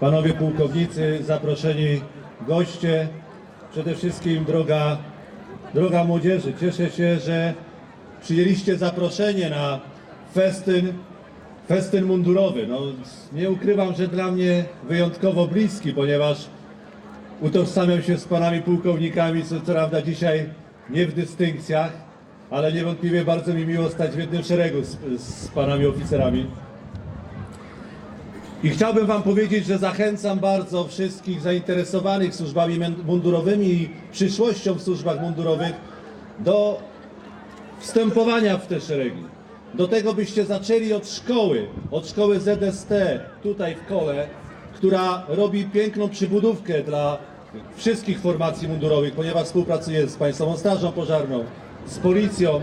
panowie pułkownicy, zaproszeni goście, przede wszystkim droga, droga młodzieży. Cieszę się, że przyjęliście zaproszenie na festyn, festyn mundurowy. No, nie ukrywam, że dla mnie wyjątkowo bliski, ponieważ utożsamiam się z panami pułkownikami, co, co prawda dzisiaj nie w dystynkcjach, ale niewątpliwie bardzo mi miło stać w jednym szeregu z, z panami oficerami. I chciałbym Wam powiedzieć, że zachęcam bardzo wszystkich zainteresowanych służbami mundurowymi i przyszłością w służbach mundurowych do wstępowania w te szeregi. Do tego byście zaczęli od szkoły, od szkoły ZST tutaj w Kole, która robi piękną przybudówkę dla wszystkich formacji mundurowych, ponieważ współpracuje z Państwową Strażą Pożarną, z policją, e,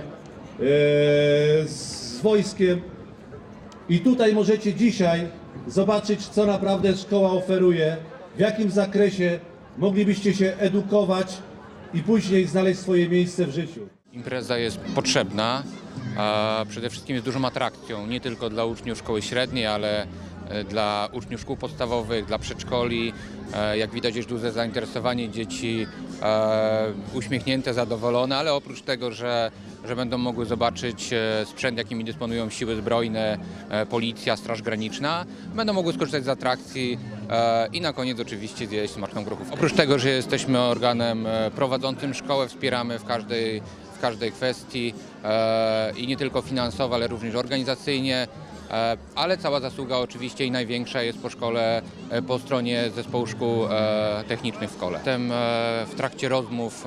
z wojskiem. I tutaj możecie dzisiaj zobaczyć, co naprawdę szkoła oferuje, w jakim zakresie moglibyście się edukować i później znaleźć swoje miejsce w życiu. Impreza jest potrzebna, a przede wszystkim jest dużą atrakcją, nie tylko dla uczniów szkoły średniej, ale e, dla uczniów szkół podstawowych, dla przedszkoli. E, Jak widać jest duże zainteresowanie dzieci, e, uśmiechnięte, zadowolone, ale oprócz tego, że, że będą mogły zobaczyć e, sprzęt, jakimi dysponują siły zbrojne, policja, straż graniczna, będą mogły skorzystać z atrakcji i na koniec oczywiście zjeść smaczną grochówkę. Oprócz tego, że jesteśmy organem prowadzącym szkołę, wspieramy w każdej w każdej kwestii i nie tylko finansowo, ale również organizacyjnie. E, ale cała zasługa oczywiście i największa jest po szkole, e, po stronie zespołu szkół e, technicznych w kole. W trakcie rozmów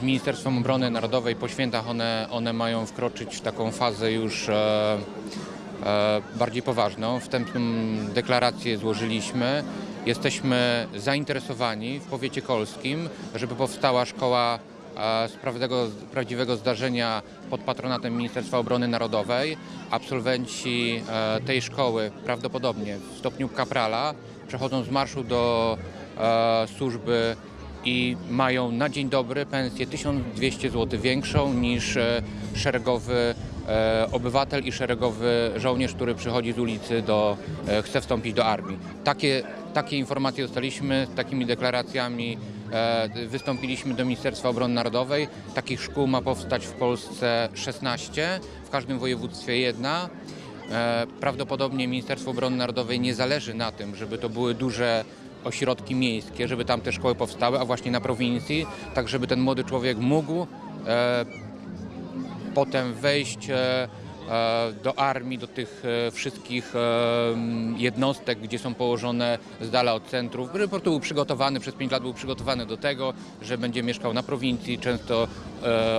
z Ministerstwem Obrony Narodowej po świętach one, one mają wkroczyć w taką fazę już bardziej poważną. Wstępną deklarację złożyliśmy. Jesteśmy zainteresowani w powiecie kolskim, żeby powstała szkoła z prawdziwego, prawdziwego zdarzenia pod patronatem Ministerstwa Obrony Narodowej. Absolwenci e, tej szkoły prawdopodobnie w stopniu kaprala przechodzą z marszu do e, służby i mają na dzień dobry pensję 1200 zł większą niż e, szeregowy obywatel i szeregowy żołnierz, który przychodzi z ulicy do, e, chce wstąpić do armii. Takie, takie informacje dostaliśmy, z takimi deklaracjami e, wystąpiliśmy do Ministerstwa Obrony Narodowej. Takich szkół ma powstać w Polsce 16, w każdym województwie jedna. E, Prawdopodobnie Ministerstwo Obrony Narodowej nie zależy na tym, żeby to były duże ośrodki miejskie, żeby tam te szkoły powstały, a właśnie na prowincji, tak żeby ten młody człowiek mógł e, potem wejść e, do armii, do tych e, wszystkich e, jednostek, gdzie są położone z dala od centrów, po był przygotowany, przez 5 lat był przygotowany do tego, że będzie mieszkał na prowincji, często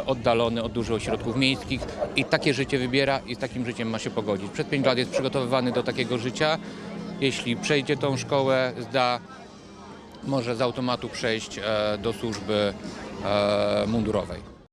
oddalony od dużych ośrodków miejskich i takie życie wybiera i z takim życiem ma się pogodzić. Przez 5 lat jest przygotowywany do takiego życia. Jeśli przejdzie tą szkołę, zda, może z automatu przejść do służby mundurowej.